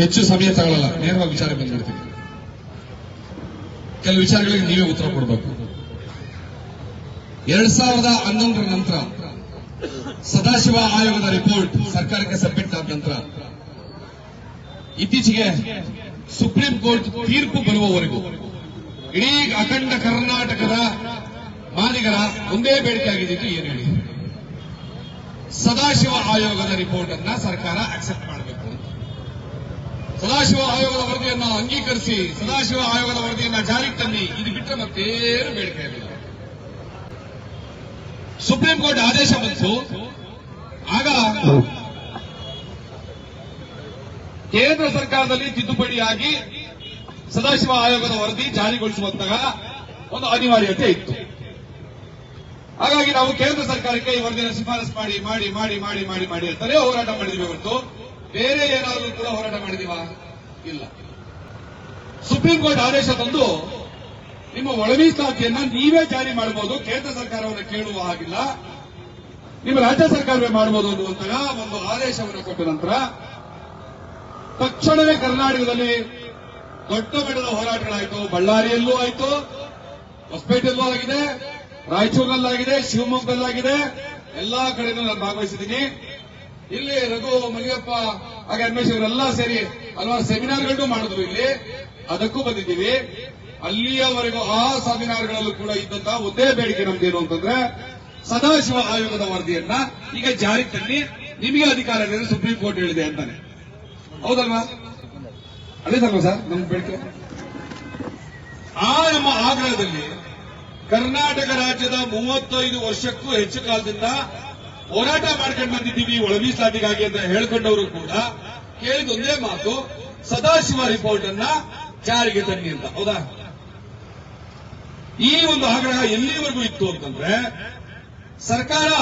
ಹೆಚ್ಚು ಸಮಯ ತಗೊಳ್ಳಲ್ಲ ನೇರವಾಗಿ ವಿಚಾರ ಬಂದ್ಬಿಡ್ತೀನಿ ಕೆಲವು ವಿಚಾರಗಳಿಗೆ ನೀವೇ ಉತ್ತರ ಕೊಡಬೇಕು. ಎರಡ್ ಸಾವಿರದ ಹನ್ನೊಂದರ ನಂತರ ಸದಾಶಿವ ಆಯೋಗದ ರಿಪೋರ್ಟ್ ಸರ್ಕಾರಕ್ಕೆ ಸಬ್ಮಿಟ್ ಆದ ನಂತರ ಇತ್ತೀಚೆಗೆ ಸುಪ್ರೀಂ ಕೋರ್ಟ್ ತೀರ್ಪು ಬರುವವರೆಗೂ ಇಡೀ ಅಖಂಡ ಕರ್ನಾಟಕದ ಮಾದಿಗರ ಒಂದೇ ಬೇಡಿಕೆ ಆಗಿದ್ದು ಏನು ಹೇಳಿ? ಸದಾಶಿವ ಆಯೋಗದ ರಿಪೋರ್ಟ್ ಅನ್ನ ಸರ್ಕಾರ ಅಕ್ಸೆಪ್ಟ್ ಮಾಡಬೇಕು. ಸದಾಶಿವ ಆಯೋಗದ ವರದಿಯನ್ನು ಅಂಗೀಕರಿಸಿ ಸದಾಶಿವ ಆಯೋಗದ ವರದಿಯನ್ನು ಜಾರಿಗೆ ತನ್ನಿ ಇದು ಬಿಟ್ಟರೆ ಮತ್ತೇನು ಬೇಡಿಕೆ ಇರಲಿಲ್ಲ ಸುಪ್ರೀಂ ಕೋರ್ಟ್ ಆದೇಶ ಬಂತು. ಆಗ ಕೇಂದ್ರ ಸರ್ಕಾರದಲ್ಲಿ ತಿದ್ದುಪಡಿಯಾಗಿ ಸದಾಶಿವ ಆಯೋಗದ ವರದಿ ಜಾರಿಗೊಳಿಸುವಂತಹ ಒಂದು ಅನಿವಾರ್ಯತೆ ಇತ್ತು. ಹಾಗಾಗಿ ನಾವು ಕೇಂದ್ರ ಸರ್ಕಾರಕ್ಕೆ ಈ ವರದಿಯನ್ನು ಶಿಫಾರಸು ಮಾಡಿ ಮಾಡಿ ಮಾಡಿ ಮಾಡಿ ಮಾಡಿ ಮಾಡಿ ಅಂತಲೇ ಹೋರಾಟ ಮಾಡಿದ್ವಿ ಹೊರತು. ಬೇರೆ ಏನಾದರೂ ಕೂಡ ಹೋರಾಟ ಮಾಡಿದೀವ? ಇಲ್ಲ. ಸುಪ್ರೀಂ ಕೋರ್ಟ್ ಆದೇಶ ತಂದು ನಿಮ್ಮ ಒಳ ಮೀಸಲಾತಿಯನ್ನ ನೀವೇ ಜಾರಿ ಮಾಡಬಹುದು ಕೇಂದ್ರ ಸರ್ಕಾರವನ್ನು ಕೇಳುವ ಹಾಗಿಲ್ಲ. ನಿಮ್ಮ ರಾಜ್ಯ ಸರ್ಕಾರವೇ ಮಾಡಬಹುದು ಅನ್ನುವಂತಹ ಒಂದು ಆದೇಶವನ್ನು ಕೊಟ್ಟ ನಂತರ ತಕ್ಷಣವೇ ಕರ್ನಾಟಕದಲ್ಲಿ ದೊಡ್ಡ ಮಟ್ಟದ ಹೋರಾಟಗಳಾಯಿತು. ಬಳ್ಳಾರಿಯಲ್ಲೂ ಆಯಿತು, ಹೊಸಪೇಟೆಯಲ್ಲೂ ಆಗಿದೆ ರಾಯಚೂರಿನಲ್ಲಾಗಿದೆ ಶಿವಮೊಗ್ಗದಲ್ಲಾಗಿದೆ. ಎಲ್ಲಾ ಕಡೆನೂ ನಾನು ಭಾಗವಹಿಸಿದ್ದೀನಿ. ಇಲ್ಲಿ ರಘು ಮಲಿಯಪ್ಪ ಹಾಗೆ ಅನ್ವೇಷ್ ಇವರೆಲ್ಲ ಸೇರಿ ಹಲವಾರು ಸೆಮಿನಾರ್ಗಳನ್ನು ಮಾಡಿದ್ರು ಇಲ್ಲಿ. ಅದಕ್ಕೂ ಬಂದಿದ್ದೀವಿ. ಅಲ್ಲಿಯವರೆಗೂ ಆ ಸೆಮಿನಾರ್ಗಳಲ್ಲೂ ಕೂಡ ಇದ್ದಂತಹ ಒಂದೇ ಬೇಡಿಕೆ ನಮ್ದೇನು ಅಂತಂದ್ರೆ ಸದಾಶಿವ ಆಯೋಗದ ವರದಿಯನ್ನ ಈಗ ಜಾರಿ ತನ್ನಿ. ನಿಮಗೆ ಅಧಿಕಾರ ಇದೆ ಸುಪ್ರೀಂ ಕೋರ್ಟ್ ಹೇಳಿದೆ ಅಂತಾನೆ. ಹೌದಲ್ವಾ? ಅದೇ ಸರ್ ನಮ್ಮ ಬೇಡಿಕೆ? ಆ ನಮ್ಮ ಆಗ್ರಹದಲ್ಲಿ ಕರ್ನಾಟಕ ರಾಜ್ಯದ ಮೂವತ್ತೈದು ವರ್ಷಕ್ಕೂ ಹೆಚ್ಚು ಕಾಲದಿಂದ ಹೋರಾಟ ಮಾಡ್ಕೊಂಡು ಬಂದಿದ್ದೀವಿ ಒಳ ಮೀಸಲಾತಿಗಾಗಿ ಅಂತ ಹೇಳ್ಕೊಂಡವರು ಕೂಡ ಕೇಳಿದ ಒಂದೇ ಮಾತು, ಸದಾಶಿವ ರಿಪೋರ್ಟ್ ಅನ್ನ ಜಾರಿಗೆ ತನ್ನಿ ಅಂತ. ಹೌದಾ? ಈ ಒಂದು ಆಗ್ರಹ ಎಲ್ಲಿವರೆಗೂ ಇತ್ತು ಅಂತಂದ್ರೆ, ಸರ್ಕಾರ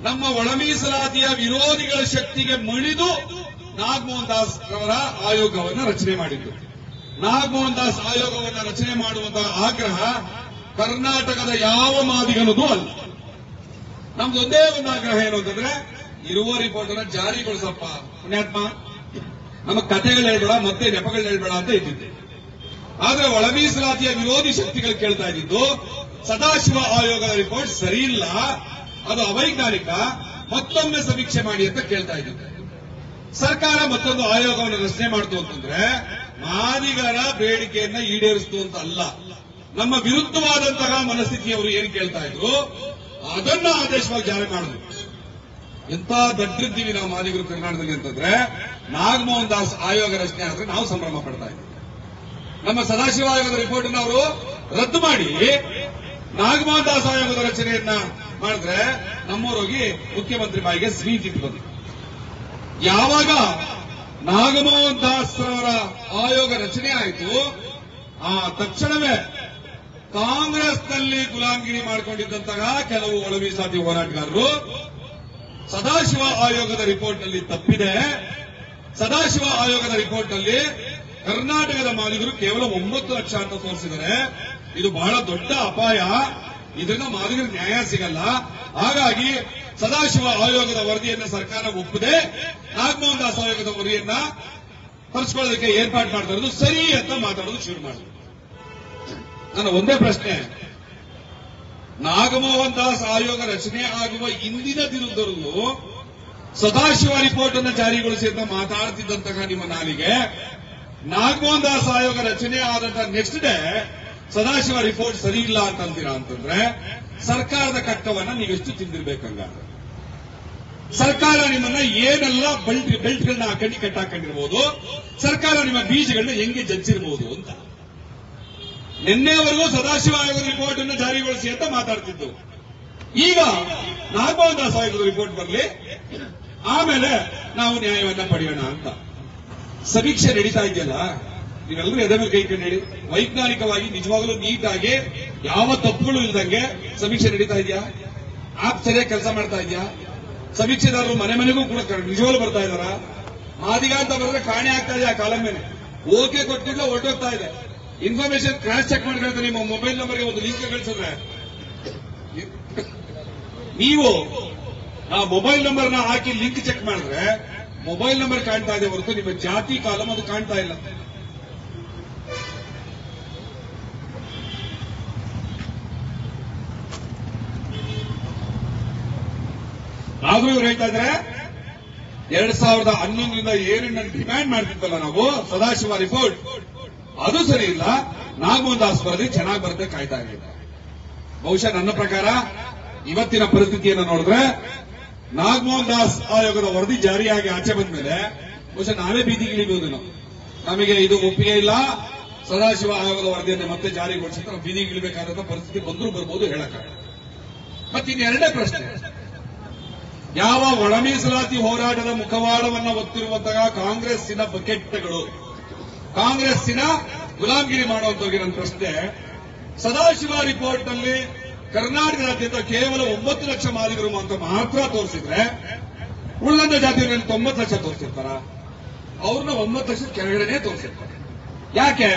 ನಮ್ಮ ಒಳ ಮೀಸಲಾತಿಯ ವಿರೋಧಿಗಳ ಶಕ್ತಿಗೆ ಮಣಿದು ನಾಗಮೋಹನ್ ದಾಸ್ ಅವರ ಆಯೋಗವನ್ನು ರಚನೆ ಮಾಡಿದ್ದು. ನಾಗಮೋಹನ್ ದಾಸ್ ಆಯೋಗವನ್ನು ರಚನೆ ಮಾಡುವಂತಹ ಆಗ್ರಹ ಕರ್ನಾಟಕದ ಯಾವ ಮಾದಿಗನದು ಅಲ್ಲ. ನಮ್ದು ಒಂದೇ ಒಂದು ಆಗ್ರಹ ಏನು ಅಂತಂದ್ರೆ, ಇರುವ ರಿಪೋರ್ಟ್ ಅನ್ನ ಜಾರಿಗೊಳಿಸಪ್ಪ. ಪುಣ್ಯಾತ್ಮ ನಮ್ಮ ಕಥೆಗಳು ಹೇಳ್ಬೇಡ, ಮತ್ತೆ ನೆಪಗಳು ಹೇಳ್ಬೇಡ ಅಂತ ಇದ್ದಿದ್ದೆ. ಆದ್ರೆ ಒಳಮೀಸಲಾತಿಯ ವಿರೋಧಿ ಶಕ್ತಿಗಳು ಕೇಳ್ತಾ ಇದ್ದಿದ್ದು, ಸದಾಶಿವ ಆಯೋಗದ ರಿಪೋರ್ಟ್ ಸರಿ ಇಲ್ಲ, ಅದು ಅವೈಜ್ಞಾನಿಕ, ಮತ್ತೊಮ್ಮೆ ಸಮೀಕ್ಷೆ ಮಾಡಿ ಅಂತ ಕೇಳ್ತಾ ಇದ್ದಿದ್ದೆ. ಸರ್ಕಾರ ಮತ್ತೊಂದು ಆಯೋಗವನ್ನು ರಚನೆ ಮಾಡ್ತು ಅಂತಂದ್ರೆ, ಮಾದಿಗರ ಬೇಡಿಕೆಯನ್ನ ಈಡೇರಿಸ್ತು ಅಂತ ಅಲ್ಲ. ನಮ್ಮ ವಿರುದ್ಧವಾದಂತಹ ಮನಸ್ಥಿತಿಯವರು ಏನ್ ಕೇಳ್ತಾ ಇದ್ರು ಅದನ್ನ ಆದೇಶವಾಗಿ ಜಾರಿ ಮಾಡುದು ಎಂತ ದಡ್ಡಿದ್ದೀವಿ ನಾವು ಮಾದಿಗರು ಕರ್ನಾಟಕದಲ್ಲಿ ಅಂತಂದ್ರೆ, ನಾಗಮೋಹನ್ ದಾಸ್ ಆಯೋಗ ರಚನೆ ಆದ್ರೆ ನಾವು ಸಂಭ್ರಮ ಪಡ್ತಾ ಇದ್ದೀವಿ ನಮ್ಮ ಸದಾಶಿವ ಆಯೋಗದ ರಿಪೋರ್ಟ್ ಅವರು ರದ್ದು ಮಾಡಿ, ನಾಗಮೋಹನ್ ದಾಸ್ ಆಯೋಗದ ರಚನೆಯನ್ನ ಮಾಡಿದ್ರೆ ನಮ್ಮೂರೋಗಿ ಮುಖ್ಯಮಂತ್ರಿ ಬಾಯಿಗೆ ಸ್ವೀಟ್ ಇಟ್ಟು ಯಾವಾಗ ನಾಗಮೋಹನ್ ದಾಸ್ ಅವರ ಆಯೋಗ ರಚನೆ ಆಯಿತು, ಆ ತಕ್ಷಣವೇ ಕಾಂಗ್ರೆಸ್ನಲ್ಲಿ ಗುಲಾಮಗಿರಿ ಮಾಡಿಕೊಂಡಿದ್ದಂತಹ ಕೆಲವು ಒಳ ಮೀಸಲಾತಿ ಹೋರಾಟಗಾರರು, ಸದಾಶಿವ ಆಯೋಗದ ರಿಪೋರ್ಟ್ನಲ್ಲಿ ತಪ್ಪಿದೆ. ಸದಾಶಿವ ಆಯೋಗದ ರಿಪೋರ್ಟ್ನಲ್ಲಿ ಕರ್ನಾಟಕದ ಮಾದಿಗರು ಕೇವಲ ಒಂಬತ್ತು ಲಕ್ಷ ಅಂತ ತೋರಿಸಿದರೆ ಇದು ಬಹಳ ದೊಡ್ಡ ಅಪಾಯ. ಇದರಿಂದ ಮಾದಿಗರು ನ್ಯಾಯ ಸಿಗಲ್ಲ. ಹಾಗಾಗಿ ಸದಾಶಿವ ಆಯೋಗದ ವರದಿಯನ್ನ ಸರ್ಕಾರ ಒಪ್ಪದೆ. ನಾಗಮೋಹನ್ ದಾಸ್ ಆಯೋಗದ ವರದಿಯನ್ನ ತರಿಸ್ಕೊಳ್ಳೋದಕ್ಕೆ ಏರ್ಪಾಡು ಮಾಡ್ತಾ ಇರೋದು ಸರಿ ಅಂತ ಮಾತಾಡೋದು ಶುರು ಮಾಡಿದ್ರು ನನ್ನ ಒಂದೇ ಪ್ರಶ್ನೆ. ನಾಗಮೋಹನ್ ದಾಸ್ ಆಯೋಗ ರಚನೆ ಆಗುವ ಇಂದಿನ ದಿನದಲ್ಲೂ ಸದಾಶಿವ ರಿಪೋರ್ಟ್ ಅನ್ನು ಜಾರಿಗೊಳಿಸಿ ಅಂತ ಮಾತಾಡ್ತಿದ್ದಂತಹ ನಿಮ್ಮ ನಾಲಿಗೆ, ನಾಗಮೋಹನ್ ದಾಸ್ ಆಯೋಗ ರಚನೆ ಆದಂತಹ ನೆಕ್ಸ್ಟ್ ಡೇ ಸದಾಶಿವ ರಿಪೋರ್ಟ್ ಸರಿ ಇಲ್ಲ ಅಂತ ಅಂತೀರಾ ಅಂತಂದ್ರೆ ಸರ್ಕಾರದ ಕಟ್ಟವನ್ನ ನೀವೆಷ್ಟು ತಿಂದಿರ್ಬೇಕಂಗಾದ್ರೆ ಸರ್ಕಾರ ನಿಮ್ಮನ್ನ ಏನೆಲ್ಲ ಬೆಲ್ಟ್ ಬೆಲ್ಟ್ಗಳನ್ನ ಹಾಕೊಂಡು ಕಟ್ಟಾಕೊಂಡಿರ್ಬೋದು, ಸರ್ಕಾರ ನಿಮ್ಮ ಬೀಜಗಳನ್ನ ಹೆಂಗೆ ಜಜ್ಜಿರ್ಬೋದು ಅಂತ. ನಿನ್ನೆವರೆಗೂ ಸದಾಶಿವ ಆಯೋಗದ ರಿಪೋರ್ಟ್ ಅನ್ನು ಜಾರಿಗೊಳಿಸಿ ಅಂತ ಮಾತಾಡ್ತಿದ್ದು. ಈಗ ನಾಗಮೋಹನ್ ದಾಸ್ ಆಯೋಗದ ರಿಪೋರ್ಟ್ ಬರಲಿ. ಆಮೇಲೆ ನಾವು ನ್ಯಾಯವನ್ನ ಪಡೆಯೋಣ ಅಂತ. ಸಮೀಕ್ಷೆ ನಡೀತಾ ಇದೆಯಲ್ಲ? ನೀವೆಲ್ಲರೂ ಎದೆ ಮೇಲೆ ಕೈ ಕಂಡು ವೈಜ್ಞಾನಿಕವಾಗಿ ನಿಜವಾಗಲೂ ನೀಟಾಗಿ ಯಾವ ತಪ್ಪುಗಳು ಇಲ್ದಂಗೆ ಸಮೀಕ್ಷೆ ನಡೀತಾ ಇದೆಯಾ? ಆಪ್ ಸರಿಯಾಗಿ ಕೆಲಸ ಮಾಡ್ತಾ ಇದೆಯಾ? ಸಮೀಕ್ಷೆದಾರರು ಮನೆ ಮನೆಗೂ ಕೂಡ ನಿಜವಾಗ್ಲೂ ಬರ್ತಾ ಇದಾರ ಮಾದಿಗ ಅಂತ ಬರೆದ್ರೆ ಕಾಣೆ ಆಗ್ತಾ ಇದೆ ಆ ಕಾಲಂ ಮೇಲೆ? ಓಕೆ ಕೊಟ್ಟಿಲ್ಲ ಹೊರಟೋಗ್ತಾ ಇದೆ. ಇನ್ಫಾರ್ಮೇಶನ್ ಕ್ರಾಸ್ ಚೆಕ್ ಮಾಡ್ಕೊಳ್ತಾರೆ ನಿಮ್ಮ ಮೊಬೈಲ್ ನಂಬರ್ಗೆ ಒಂದು ಲಿಂಕ್ ಕಳಿಸಿದ್ರೆ. ನೀವು ಆ ಮೊಬೈಲ್ ನಂಬರ್ನ ಹಾಕಿ ಲಿಂಕ್ ಚೆಕ್ ಮಾಡಿದ್ರೆ ಮೊಬೈಲ್ ನಂಬರ್ ಕಾಣ್ತಾ ಇದೆ ಹೊರತು ನಿಮ್ಮ ಜಾತಿ, ಕಾಲಂ ಅದು ಕಾಣ್ತಾ ಇಲ್ಲ. ಆದ್ರೂ ಇವ್ರು ಹೇಳ್ತಾ ಇದ್ರೆ, ಎರಡ್ ಸಾವಿರದ ಹನ್ನೊಂದರಿಂದ ಏನೇನು ಡಿಮ್ಯಾಂಡ್ ಮಾಡ್ತಿದ್ದಲ್ಲ ನಾವು, ಸದಾಶಿವ ರಿಪೋರ್ಟ್ ಅದು ಸರಿ ಇಲ್ಲ. ನಾಗಮೋಹನ್ ವರದಿ ಚೆನ್ನಾಗಿ ಬರುತ್ತೆ, ಕಾಯ್ತಾ ಇದೆ ಬಹುಶಃ ನನ್ನ ಪ್ರಕಾರ ಇವತ್ತಿನ ಪರಿಸ್ಥಿತಿಯನ್ನು ನೋಡಿದ್ರೆ ನಾಗಮೋಹನ್ ದಾಸ್ ಆಯೋಗದ ವರದಿ ಜಾರಿಯಾಗಿ ಆಚೆ ಬಂದ ಮೇಲೆ ಬಹುಶಃ ನಾವೇ ಬೀದಿಗಿಳಿಬಹುದೇನೋ ನಮಗೆ ಇದು ಒಪ್ಪಿಗೆ ಇಲ್ಲ. ಸದಾಶಿವ ಆಯೋಗದ ವರದಿಯನ್ನು ಮತ್ತೆ ಜಾರಿಗೊಳಿಸಿದ್ರೆ ನಾವು ಪರಿಸ್ಥಿತಿ ಬಂದರೂ ಬರ್ಬೋದು ಹೇಳಕ್ಕ ಮತ್ತೆ ಎರಡನೇ ಪ್ರಶ್ನೆ. ಯಾವ ಒಳ ಮೀಸಲಾತಿ ಹೋರಾಟದ ಮುಖವಾಡವನ್ನು ಒತ್ತಿರುವಂತಹ ಕಾಂಗ್ರೆಸ್ಸಿನ ಬಕೆಟ್ಗಳು? ಕಾಂಗ್ರೆಸ್ಸಿನ ಗುಲಾಮಗಿರಿ ಮಾಡುವಂತವ್ರಿಗೆ ನನ್ನ ಪ್ರಶ್ನೆ. ಸದಾಶಿವ ರಿಪೋರ್ಟ್ನಲ್ಲಿ ರಾಜ್ಯದ ಕೇವಲ ಒಂಬತ್ತು ಲಕ್ಷ ಮಾಲಿಗರು ಅಂತ ಮಾತ್ರ ತೋರಿಸಿದ್ರೆ ಉಳ್ಳಂದ ಜಾತಿಗಳಲ್ಲಿ ತೊಂಬತ್ತು ಲಕ್ಷ ತೋರಿಸಿರ್ತಾರ? ಅವ್ರನ್ನ ಒಂಬತ್ತು ಲಕ್ಷ ಕೆಳಗಡೆನೆ ತೋರಿಸಿರ್ತಾರೆ. ಯಾಕೆ?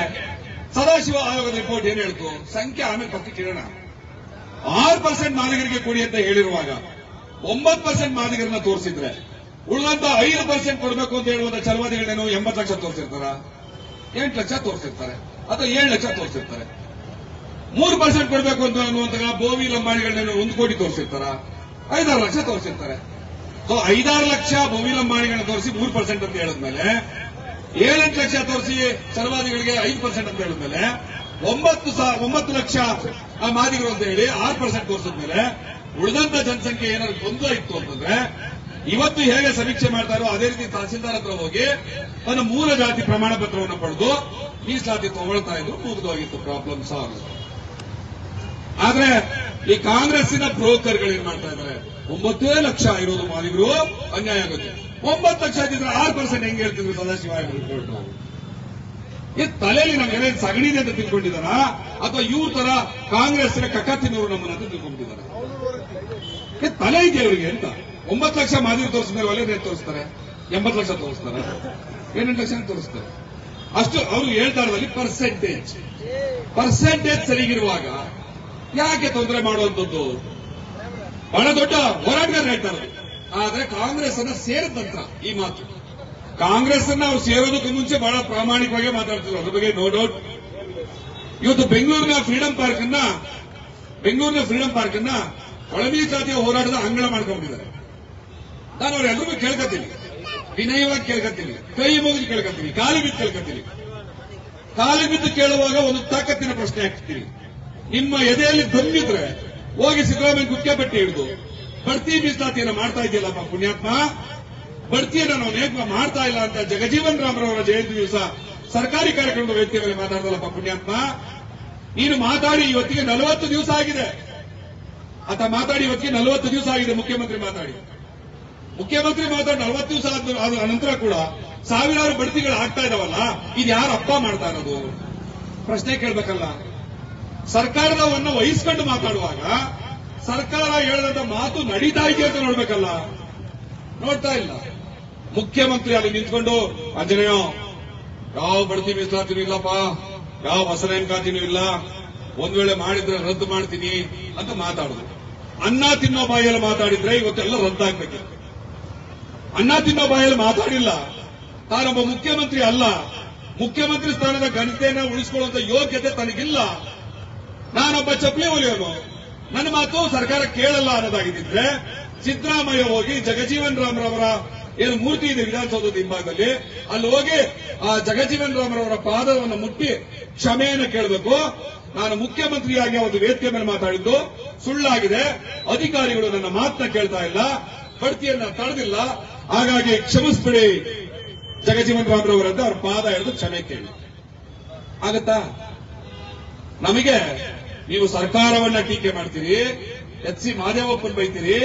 ಸದಾಶಿವ ಆಯೋಗದ ರಿಪೋರ್ಟ್ ಏನ್ ಹೇಳ್ತು? ಸಂಖ್ಯೆ ಆಮೇಲೆ ಪಕ್ಕ ಕೇಳೋಣ. ಆರು ಪರ್ಸೆಂಟ್ ಮಾಲಿಗರಿಗೆ ಕೊಡಿ ಅಂತ ಹೇಳಿರುವಾಗ ಒಂಬತ್ತು ಪರ್ಸೆಂಟ್ ಮಾಲಿಗರನ್ನ ತೋರಿಸಿದ್ರೆ ಉಳ್ಳಂತ ಐದು ಪರ್ಸೆಂಟ್ ಕೊಡಬೇಕು ಅಂತ ಹೇಳುವಂತ ಚಲವಾದಿಗಳೇನು ಎಂಬತ್ತು ಲಕ್ಷ ತೋರಿಸಿರ್ತಾರ? ಎಂಟು ಲಕ್ಷ ತೋರಿಸಿರ್ತಾರೆ ಅಥವಾ ಏಳು ಲಕ್ಷ ತೋರಿಸಿರ್ತಾರೆ. ಮೂರು ಪರ್ಸೆಂಟ್ ಕೊಡಬೇಕು ಅಂತ ಅನ್ನುವಂತಹ ಬೋವಿ ಲಂಬಾಣಿಗಳನ್ನ ಒಂದು ಕೋಟಿ ತೋರಿಸಿರ್ತಾರ. ಐದಾರು ಲಕ್ಷ ತೋರಿಸಿರ್ತಾರೆ. ಸೊ, ಐದಾರು ಲಕ್ಷ ಬೋವಿ ಲಂಬಾಣಿಗಳನ್ನ ತೋರಿಸಿ ಮೂರು ಪರ್ಸೆಂಟ್ ಅಂತ ಹೇಳಿದ್ಮೇಲೆ, ಏಳೆಂಟು ಲಕ್ಷ ತೋರಿಸಿ ಸರ್ವಾದಿಗಳಿಗೆ ಐದು ಪರ್ಸೆಂಟ್ ಅಂತ ಹೇಳಿದ್ಮೇಲೆ, ಒಂಬತ್ತು ಒಂಬತ್ತು ಲಕ್ಷ ಮಾದಿಗರು ಅಂತ ಹೇಳಿ ಆರು ಪರ್ಸೆಂಟ್ ತೋರಿಸಿದ್ಮೇಲೆ ಉಳಿದಂತ ಜನಸಂಖ್ಯೆ ಏನಾದ್ರು ಗೊಂದಲ ಇತ್ತು ಅಂತಂದ್ರೆ ಇವತ್ತು ಹೇಗೆ ಸಮೀಕ್ಷೆ ಮಾಡ್ತಾರೋ ಅದೇ ರೀತಿ ತಹಸೀಲ್ದಾರ್ ಹತ್ರ ಹೋಗಿ ತನ್ನ ಮೂಲ ಜಾತಿ ಪ್ರಮಾಣ ಪತ್ರವನ್ನು ಪಡೆದು ಮೀಸಲಾತಿ ತಗೊಳ್ತಾ ಇದ್ರು, ಮುಗಿದೋಗಿತ್ತು ಪ್ರಾಬ್ಲಮ್ ಸಾಲ್ವ್ ಆದ್ರೆ ಈ ಕಾಂಗ್ರೆಸ್ಸಿನ ಬ್ರೋಕರ್ಗಳು ಏನ್ ಮಾಡ್ತಾ ಇದ್ದಾರೆ ಒಂಬತ್ತೇ ಲಕ್ಷ ಇರೋದು ಮಾಲಿಗರು ಅನ್ಯಾಯ ಆಗುತ್ತೆ. ಒಂಬತ್ತು ಲಕ್ಷ ಇದ್ದಿದ್ರೆ ಆರು ಪರ್ಸೆಂಟ್ ಹೆಂಗೆ ಹೇಳ್ತಿದ್ರು ಸದಾಶಿವ ಈ ತಲೆಯಲ್ಲಿ ನಮ್ಗೆ ಏನೇನು ಅಂತ ತಿಳ್ಕೊಂಡಿದಾರ ಅಥವಾ ಇವ್ರ ತರ ಕಾಂಗ್ರೆಸ್ಸಿನ ಕಕ್ಕ ತಿನ್ನೋರು ನಮ್ಮನ್ನ ಅಂತ ತಿಳ್ಕೊಂಡಿದ್ದಾರೆ? ತಲೆ ಇದೆ ಅವರಿಗೆ ಅಂತ? ಒಂಬತ್ತು ಲಕ್ಷ ಮಾದಿರಿ ತೋರಿಸಿದ್ರೆ ಒಳ್ಳೆ ರೇಟ್ ತೋರಿಸ್ತಾರೆ. ಎಂಬತ್ತು ಲಕ್ಷ ತೋರಿಸ್ತಾರೆ. ಏಳೆಂಟು ಲಕ್ಷ ತೋರಿಸ್ತಾರೆ. ಅಷ್ಟು ಅವರು ಹೇಳ್ತಾರೆ ಅಲ್ಲಿ ಪರ್ಸೆಂಟೇಜ್ ಪರ್ಸೆಂಟೇಜ್ ಸರಿಗಿರುವಾಗ ಯಾಕೆ ತೊಂದರೆ ಮಾಡುವಂಥದ್ದು? ಬಹಳ ದೊಡ್ಡ ಹೋರಾಟಗಾರ ಹೇಳ್ತಾರೆ ಆದ್ರೆ ಕಾಂಗ್ರೆಸ್ ಅನ್ನ ಸೇರಿದಂತ ಈ ಮಾತು. ಕಾಂಗ್ರೆಸ್ ಅನ್ನ ಅವ್ರು ಸೇರೋದಕ್ಕೂ ಮುಂಚೆ ಬಹಳ ಪ್ರಾಮಾಣಿಕವಾಗಿ ಮಾತಾಡ್ತಿದ್ರು. ಅದ್ರ ಬಗ್ಗೆ ನೋ ಡೌಟ್ ಇವತ್ತು ಬೆಂಗಳೂರಿನ ಫ್ರೀಡಂ ಪಾರ್ಕ್ ಅನ್ನ, ಬೆಂಗಳೂರಿನ ಫ್ರೀಡಂ ಪಾರ್ಕ್ ಅನ್ನ ಒಳಮೀ ಜಾತಿಯ ಹೋರಾಟದ ಅಂಗಳ ಮಾಡ್ಕೊಂಡಿದ್ದಾರೆ ನಾನು ಅವ್ರೆಲ್ಲರಿಗೂ ಕೇಳ್ಕತ್ತೀನಿ. ವಿನಯವಾಗಿ ಕೇಳ್ಕತ್ತೀನಿ. ಕೈ ಮುಗಿದು ಕೇಳ್ಕೊತೀನಿ ಕಾಲು ಬಿದ್ದು ಕೇಳ್ಕತ್ತೀನಿ. ಕಾಲು ಬಿದ್ದು ಕೇಳುವಾಗ ಒಂದು ತಾಕತ್ತಿನ ಪ್ರಶ್ನೆ ಹಾಕ್ತೀನಿ. ನಿಮ್ಮ ಎದೆಯಲ್ಲಿ ದಮ್ಮಿದ್ರೆ ಹೋಗಿ ಸಿದ್ದರಾಮಯ್ಯ ಗುಕ್ಕೆ ಪಟ್ಟಿ ಹಿಡಿದು ಬಡ್ತಿ ಮೀಸಲಾತಿಯನ್ನು ಮಾಡ್ತಾ ಇದೆಯಲ್ಲಪ್ಪ ಪುಣ್ಯಾತ್ಮ? ಬಡ್ತಿಯನ್ನು ನಾವು ನೇಮ ಮಾಡ್ತಾ ಇಲ್ಲ ಅಂತ ಜಗಜೀವನ್ ರಾಮರವರ ಜಯಂತಿ ದಿವಸ ಸರ್ಕಾರಿ ಕಾರ್ಯಕ್ರಮದ ವ್ಯಕ್ತಿಯ ಮೇಲೆ ಪುಣ್ಯಾತ್ಮ? ನೀನು ಮಾತಾಡಿ ಇವತ್ತಿಗೆ ನಲವತ್ತು ದಿವಸ ಆಗಿದೆ. ಆತ ಮಾತಾಡಿ ಇವತ್ತಿಗೆ ನಲವತ್ತು ದಿವಸ ಆಗಿದೆ. ಮುಖ್ಯಮಂತ್ರಿ ಮಾತಾಡಿ. ಮುಖ್ಯಮಂತ್ರಿ ಮಾತಾಡಿ ನಲವತ್ತು ದಿವಸ ಆದ ನಂತರ ಕೂಡ ಸಾವಿರಾರು ಬಡ್ತಿಗಳು ಆಗ್ತಾ ಇದಾವಲ್ಲ, ಇದು ಯಾರು ಅಪ್ಪ ಮಾಡ್ತಾ ಇರೋದು? ಪ್ರಶ್ನೆ ಕೇಳ್ಬೇಕಲ್ಲ. ಸರ್ಕಾರದವನ್ನ ವಹಿಸ್ಕೊಂಡು ಮಾತಾಡುವಾಗ ಸರ್ಕಾರ ಹೇಳಿದಂತ ಮಾತು ನಡೀತಾ ಇದೆ ಅಂತ ನೋಡ್ಬೇಕಲ್ಲ. ನೋಡ್ತಾ ಇಲ್ಲ. ಮುಖ್ಯಮಂತ್ರಿ ಅಲ್ಲಿ ನಿಂತ್ಕೊಂಡು ಅಂಜನೇಯ ಯಾವ ಬಡ್ತಿ ಮೀಸಲಾತಿನೂ ಇಲ್ಲಪ್ಪ, ಯಾವ ಹೊಸ ನೇಮಕಾತಿನೂ ಇಲ್ಲ, ಒಂದ್ ವೇಳೆ ಮಾಡಿದ್ರೆ ರದ್ದು ಮಾಡ್ತೀನಿ ಅಂತ ಮಾತಾಡುದು. ಅನ್ನ ತಿನ್ನೋ ಬಾಯಲ್ಲಿ ಮಾತಾಡಿದ್ರೆ ಇವತ್ತೆಲ್ಲ ರದ್ದಾಗ್ಬೇಕು. ಅನ್ನ ತಿನ್ನೋ ಬಾಯಲ್ಲಿ ಮಾತಾಡಿಲ್ಲ. ತಾನೊಬ್ಬ ಮುಖ್ಯಮಂತ್ರಿ ಅಲ್ಲ. ಮುಖ್ಯಮಂತ್ರಿ ಸ್ಥಾನದ ಘನತೆಯನ್ನು ಉಳಿಸಿಕೊಳ್ಳುವಂತ ಯೋಗ್ಯತೆ ತನಗಿಲ್ಲ. ನಾನೊಬ್ಬ ಚಪ್ಪಲಿ ಹೊಲಿಯೋನು. ನನ್ನ ಮಾತು ಸರ್ಕಾರ ಕೇಳಲ್ಲ ಅನ್ನೋದಾಗಿದ್ದಿದ್ರೆ ಸಿದ್ದರಾಮಯ್ಯ ಹೋಗಿ ಜಗಜೀವನ್ ರಾಮ್ರವರ ಏನು ಮೂರ್ತಿ ಇದೆ ವಿಧಾನಸೌಧದ ಹಿಂಭಾಗದಲ್ಲಿ, ಅಲ್ಲಿ ಹೋಗಿ ಆ ಜಗಜೀವನ್ ರಾಮ್ರವರ ಪಾದವನ್ನು ಮುಟ್ಟಿ ಕ್ಷಮೆಯನ್ನು ಕೇಳಬೇಕು. ನಾನು ಮುಖ್ಯಮಂತ್ರಿಯಾಗಿ ಒಂದು ವೇದಿಕೆ ಮೇಲೆ ಮಾತಾಡಿದ್ದು, ಸುಳ್ಳಾಗಿದೆ. ಅಧಿಕಾರಿಗಳು ನನ್ನ ಮಾತನ್ನ ಕೇಳ್ತಾ ಇಲ್ಲ. ಬಡ್ತಿಯನ್ನ ತಡೆದಿಲ್ಲ. ಹಾಗಾಗಿ ಕ್ಷಮಿಸ್ಬಿಡಿ. ಜಗಜೀವನ್ ರಾಮ್ರವರಂತ ಅವ್ರ ಪಾದ ಹಿಡಿದು ಕ್ಷಮೆ ಕೇಳಿ. ಆಗತ್ತಾ? ನಮಗೆ ನೀವು ಸರ್ಕಾರವನ್ನ ಟೀಕೆ ಮಾಡ್ತೀರಿ, ಎಚ್ ಸಿ ಮಾದೇವಪ್ಪನ್ ಬೈತೀರಿ,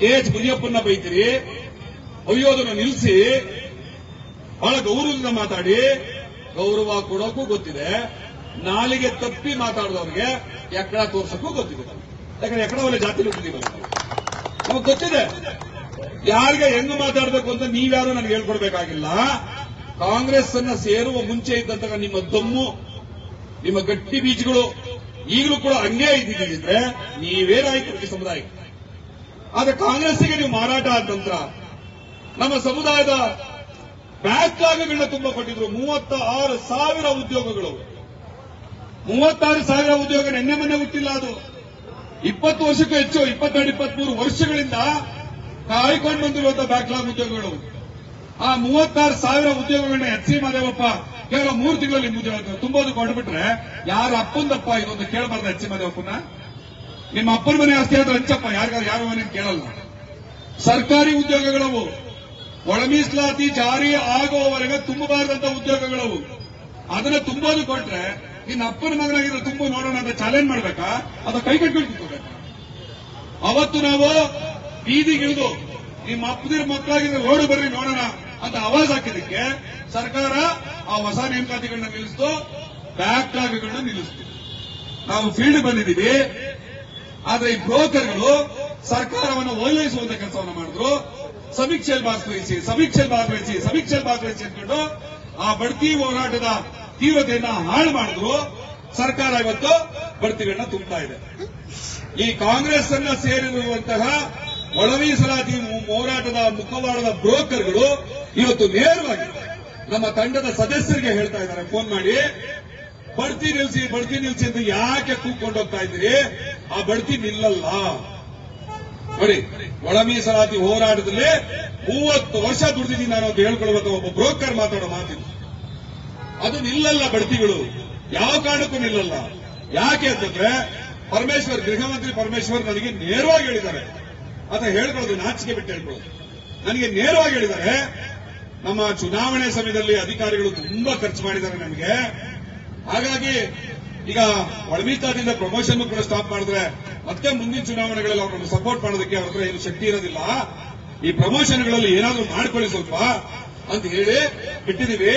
ಕೆ ಎಚ್ ಮುನಿಯಪ್ಪನ್ನ ಬೈತೀರಿ ಅಯ್ಯೋದನ್ನ ನಿಲ್ಲಿಸಿ ಬಹಳ ಗೌರವದಿಂದ ಮಾತಾಡಿ, ಗೌರವ ಕೊಡೋಕ್ಕೂ ಗೊತ್ತಿದೆ, ನಾಲಿಗೆ ತಪ್ಪಿ ಮಾತಾಡಿದವ್ರಿಗೆ ಎಕ್ಕಡ ತೋರ್ಸಕ್ಕೂ ಗೊತ್ತಿದೆ. ಯಾಕಂದ್ರೆ ಎಕ್ಕಡ ಒಳ್ಳೆ ಜಾತಿ ನಮಗೆ ಗೊತ್ತಿದೆ. ಯಾರಿಗೆ ಹೆಂಗ್ ಮಾತಾಡ್ಬೇಕು ಅಂತ ನೀವ್ಯಾರು ನನಗೆ ಹೇಳ್ಕೊಡ್ಬೇಕಾಗಿಲ್ಲ. ಕಾಂಗ್ರೆಸ್ ಅನ್ನ ಸೇರುವ ಮುಂಚೆ ಇದ್ದಂತ ನಿಮ್ಮ ದಮ್ಮು, ನಿಮ್ಮ ಗಟ್ಟಿ ಬೀಜಗಳು ಈಗಲೂ ಕೂಡ ಹಂಗೇ ಇದ್ದಿದ್ದಿದ್ರೆ ನೀವೇನಾಯ್ತು ಈ ಸಮುದಾಯಕ್ಕೆ ಆದ್ರೆ ಕಾಂಗ್ರೆಸ್ಸಿಗೆ ನೀವು ಮಾರಾಟ ಆದ ನಂತರ ನಮ್ಮ ಸಮುದಾಯದ ಬ್ಯಾಕ್ಲಾಗ್ಗಳನ್ನ ತುಂಬ ಕೊಟ್ಟಿದ್ರು. ಮೂವತ್ತ ಆರು ಸಾವಿರ ಉದ್ಯೋಗಗಳು. ಮೂವತ್ತಾರು ಸಾವಿರ ಉದ್ಯೋಗ ನಿನ್ನೆ ಮೊನ್ನೆ ಹುಟ್ಟಿಲ್ಲ ಅದು. ಇಪ್ಪತ್ತು ವರ್ಷಕ್ಕೂ ಹೆಚ್ಚು, ಇಪ್ಪತ್ತೆರಡು, ಇಪ್ಪತ್ಮೂರು ವರ್ಷಗಳಿಂದ ಕಾಯ್ಕೊಂಡು ಬಂದಿರುವಂತಹ ಬ್ಯಾಕ್ಲಾಗ್ ಉದ್ಯೋಗಗಳು. ಆ ಮೂವತ್ತಾರು ಸಾವಿರ ಉದ್ಯೋಗಗಳನ್ನ ಎಚ್ ಸಿ ಮಾದೇವಪ್ಪ ಕೇವಲ ಮೂರು ತಿಂಗಳಲ್ಲಿ ಮುಜ- ತುಂಬೋದು ಕೊಟ್ಬಿಟ್ರೆ ಯಾರ ಅಪ್ಪಂದಪ್ಪ ಇದೊಂದು ಕೇಳಬಾರ್ದು ಎಚ್ ಸಿ ಮಾದೇವಪ್ಪನ ನಿಮ್ಮ ಅಪ್ಪನ ಮನೆ ಆಸ್ತಿ ಆದ್ರೆ ಹಂಚಪ್ಪ ಯಾರಿಗಾರು ಯಾರ ಮನೆ ಕೇಳಲ್ಲ. ಸರ್ಕಾರಿ ಉದ್ಯೋಗಗಳವು ಒಳ ಮೀಸಲಾತಿ ಜಾರಿ ಆಗುವವರೆಗೆ ತುಂಬಬಾರದಂತ ಉದ್ಯೋಗಗಳವು. ಅದನ್ನ ತುಂಬೋದು ಕೊಟ್ರೆ ನಿನ್ನ ಅಪ್ಪನ ಮಗನಾಗಿದ್ರೆ ತುಂಬ ನೋಡೋಣ ಅಂತ ಚಾಲೆಂಜ್ ಮಾಡ್ಬೇಕಾ? ಅದ ಕೈ ಅವತ್ತು ನಾವು ಬೀದಿಗಿಳಿದು, ನಿಮ್ಮ ಅಪ್ಪದಿರ ಮಕ್ಕಳಾಗಿದ್ರೆ ರೋಡ್ ಬರ್ರಿ ನೋಡೋಣ ಅಂತ ಆವಾಜ್ ಹಾಕಿದಕ್ಕೆ ಸರ್ಕಾರ ಆ ಹೊಸ ನೇಮಕಾತಿಗಳನ್ನ ನಿಲ್ಲಿಸ್ತು ಬ್ಯಾಕ್ಲಾಗ್ಗಳನ್ನ ನಿಲ್ಲಿಸ್ತು. ನಾವು ಫೀಲ್ಡ್ ಬಂದಿದ್ದೀವಿ, ಆದ್ರೆ ಈ ಬ್ರೋಕರ್ಗಳು ಸರ್ಕಾರವನ್ನು ಓಲೈಸುವಂತ ಕೆಲಸವನ್ನು ಮಾಡಿದ್ರು. ಸಮೀಕ್ಷೆಯಲ್ಲಿ ಭಾಗವಹಿಸಿ ಸಮೀಕ್ಷೆಯಲ್ಲಿ ಭಾಗವಹಿಸಿ ಸಮೀಕ್ಷೆಯಲ್ಲಿ ಭಾಗವಹಿಸಿ ಅಂದ್ಕೊಂಡು ಆ ಬಡ್ತಿ ಹೋರಾಟದ ತೀವ್ರತೆಯನ್ನ ಹಾಳು ಮಾಡಿದ್ರು. ಸರ್ಕಾರ ಇವತ್ತು ಬಡ್ತಿಗಳನ್ನ ತುಂಬುತ್ತಾ ಇದೆ. ಈ ಕಾಂಗ್ರೆಸ್ ಅನ್ನ ಸೇರಿರುವಂತಹ ಒಳ ಮೀಸಲಾತಿ ಹೋರಾಟದ ಮುಖವಾಡದ ಬ್ರೋಕರ್ಗಳು ಇವತ್ತು ನೇರವಾಗಿ ನಮ್ಮ ತಂಡದ ಸದಸ್ಯರಿಗೆ ಹೇಳ್ತಾ ಇದ್ದಾರೆ. ಫೋನ್ ಮಾಡಿ. ಬಡ್ತಿ ನಿಲ್ಸಿ ಬಡ್ತಿ ನಿಲ್ಸಿ ಅಂತ ಯಾಕೆ ಕೂತ್ಕೊಂಡು ಹೋಗ್ತಾ ಇದ್ದೀರಿ? ಆ ಬಡ್ತಿ ನಿಲ್ಲಲ್ಲ. ನೋಡಿ ಒಳ ಮೀಸಲಾತಿ ಹೋರಾಟದಲ್ಲಿ ಮೂವತ್ತು ವರ್ಷ ದುಡಿದಿದ್ದೀನಿ ನಾನು ಅಂತ ಹೇಳ್ಕೊಳ್ಬೇಕು ಒಬ್ಬ ಬ್ರೋಕರ್ ಮಾತಾಡೋ ಮಾತಿದ್ದು ಅದು ನಿಲ್ಲಲ್ಲ ಬಡ್ತಿಗಳು. ಯಾವ ಕಾರಣಕ್ಕೂ ನಿಲ್ಲಲ್ಲ. ಯಾಕೆ ಅಂತಂದ್ರೆ ಪರಮೇಶ್ವರ್, ಗೃಹ ಮಂತ್ರಿ ಪರಮೇಶ್ವರ್ ನನಗೆ ನೇರವಾಗಿ ಹೇಳಿದ್ದಾರೆ. ಅಂತ ಹೇಳ್ಕೊಳ್ಳೋದು ನಾಚಿಕೆ ಬಿಟ್ಟು ಹೇಳ್ಕೊಳ್ಳೋದು. ನನಗೆ ನೇರವಾಗಿ ಹೇಳಿದ್ದಾರೆ ನಮ್ಮ ಚುನಾವಣೆ ಸಮಯದಲ್ಲಿ ಅಧಿಕಾರಿಗಳು ತುಂಬಾ ಖರ್ಚು ಮಾಡಿದ್ದಾರೆ ನಮಗೆ. ಹಾಗಾಗಿ ಈಗ ಒಳಮೀತಾದಿಂದ ಪ್ರಮೋಷನ್ ಕೂಡ ಸ್ಟಾಪ್ ಮಾಡಿದ್ರೆ ಮತ್ತೆ ಮುಂದಿನ ಚುನಾವಣೆಗಳಲ್ಲಿ ಅವರನ್ನು ಸಪೋರ್ಟ್ ಮಾಡೋದಕ್ಕೆ ಅವ್ರ ಏನು ಶಕ್ತಿ ಇರೋದಿಲ್ಲ. ಈ ಪ್ರಮೋಷನ್ಗಳಲ್ಲಿ ಏನಾದರೂ ಮಾಡ್ಕೊಳ್ಳಿ ಸ್ವಲ್ಪ ಅಂತ ಹೇಳಿ ಬಿಟ್ಟಿದೀವಿ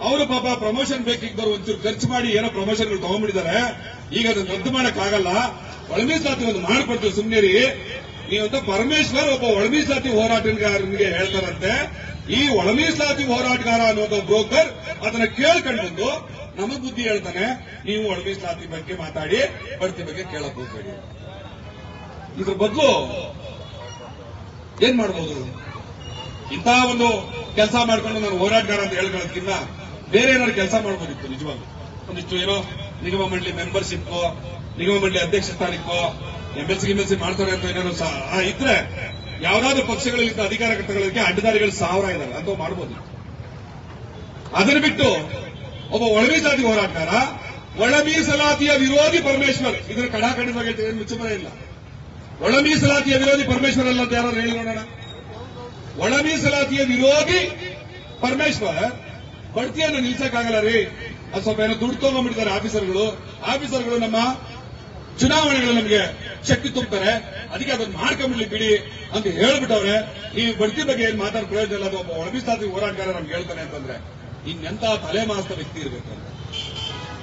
ಅವರು ಪಾಪ ಪ್ರಮೋಷನ್ ಬೇಕಿದ್ದವರು ಒಂಚೂರು ಖರ್ಚು ಮಾಡಿ ಏನೋ ಪ್ರಮೋಷನ್ಗಳು ತಗೊಂಡ್ಬಿಟ್ಟಿದ್ದಾರೆ. ಈಗ ಅದನ್ನು ರದ್ದು ಮಾಡಕ್ಕಾಗಲ್ಲ. ಒಳಮೀಸಲಾತಿ ಒಂದು ಮಾಡ್ಕೊಡ್ತೀವಿ ಸುಮ್ಮನೆ ನೀವಂತ ಪರಮೇಶ್ವರ್ ಒಬ್ಬ ಒಳಮೀಸಲಾತಿ ಹೋರಾಟಗಾರನಿಗೆ ಹೇಳ್ತಾರಂತೆ. ಈ ಒಳಮೀಸಲಾತಿ ಹೋರಾಟಗಾರ ಅನ್ನೋದು ಬ್ರೋಕರ್ ಅದನ್ನ ಕೇಳ್ಕೊಂಡು ಬಂದು ನಮಗ್ ಬುದ್ಧಿ ಹೇಳ್ತಾನೆ. ನೀವು ಒಳಮೀಸಲಾತಿ ಬಗ್ಗೆ ಮಾತಾಡಿ, ಬಡ್ತಿ ಬಗ್ಗೆ ಕೇಳಕ್ ಹೋಗ್ಬೇಡಿ ಇದ್ರ ಬದಲು ಏನ್ ಮಾಡ್ಬೋದು? ಇಂತಹ ಒಂದು ಕೆಲಸ ಮಾಡ್ಕೊಂಡು ನಾನು ಹೋರಾಟಗಾರ ಅಂತ ಹೇಳ್ಕೊಳ್ಳೋದಕ್ಕಿಂತ ಬೇರೆ ಏನಾದ್ರು ಕೆಲಸ ಮಾಡ್ಬೋದಿತ್ತು ನಿಜವಾಗ್ಲೂ? ಒಂದಿಷ್ಟು ಏನೋ ನಿಗಮ ಮಂಡಳಿ ಮೆಂಬರ್ಶಿಪ್ ನಿಗಮ ಮಂಡಳಿ ಅಧ್ಯಕ್ಷ ಸ್ಥಾನಕ್ಕೋ ಎಂಎಲ್ಸಿ ಗಿಮೆಲ್ಸಿ ಮಾಡ್ತಾರೆ ಅಂತ ಏನಾದ್ರು ಇದ್ರೆ ಯಾವ್ದಾದ್ರು ಪಕ್ಷಗಳಿಂದ ಅಧಿಕಾರ ಕಟ್ಟಗಳಿಗೆ ಅಡ್ಡದಾರಿಗಳು ಸಾವಿರ ಇದ್ದಾರೆ ಅಂತ ಮಾಡ್ಬೋದು. ಅದನ್ನ ಬಿಟ್ಟು ಒಬ್ಬ ಒಳ ಮೀಸಲಾತಿ ಹೋರಾಟಗಾರ ಒಳ ಮೀಸಲಾತಿಯ ವಿರೋಧಿ ಪರಮೇಶ್ವರ್. ಇದ್ರ ಕಡಾಖಂಡಿತವಾಗಿ ಹೇಳ್ತೀವಿ ಏನು ಮುಚ್ಚುಮರೆ ಇಲ್ಲ. ಒಳ ಮೀಸಲಾತಿಯ ವಿರೋಧಿ ಪರಮೇಶ್ವರ್ ಅಲ್ಲ ಅಂತ ಯಾರು ಹೇಳಿ ನೋಡೋಣ. ಒಳ ಮೀಸಲಾತಿಯ ವಿರೋಧಿ ಪರಮೇಶ್ವರ್, ಬಡ್ತಿಯನ್ನು ನಿಲ್ಸಕ್ಕಾಗಲ್ಲ ರೀ. ಅದು ಸ್ವಲ್ಪ ಏನೋ ದುಡ್ಡು ತಗೊಂಡ್ಬಿಟ್ಟಿದ್ದಾರೆ ಆಫೀಸರ್ಗಳು. ಆಫೀಸರ್ಗಳು ನಮ್ಮ ಚುನಾವಣೆಗಳು ನಮಗೆ ಶಕ್ತಿ ತುಂಬ್ತಾರೆ ಅದಕ್ಕೆ ಅದನ್ನ ಮಾಡ್ಕೊಂಡ್ಬಿಡ್ಲಿ ಬಿಡಿ ಅಂತ ಹೇಳ್ಬಿಟ್ಟವ್ರೆ. ನೀವು ಬಡ್ತಿ ಬಗ್ಗೆ ಏನ್ ಮಾತಾಡ ಪ್ರಯೋಜನ ಇಲ್ಲ. ಅದು ಒಬ್ಬ ಒಳ ಹೋರಾಟಗಾರ ನಮ್ಗೆ ಹೇಳ್ತಾನೆ ಅಂತಂದ್ರೆ, ಇನ್ನೆಂತ ತಲೆ ಮಾಸ್ತ ವ್ಯಕ್ತಿ ಇರ್ಬೇಕು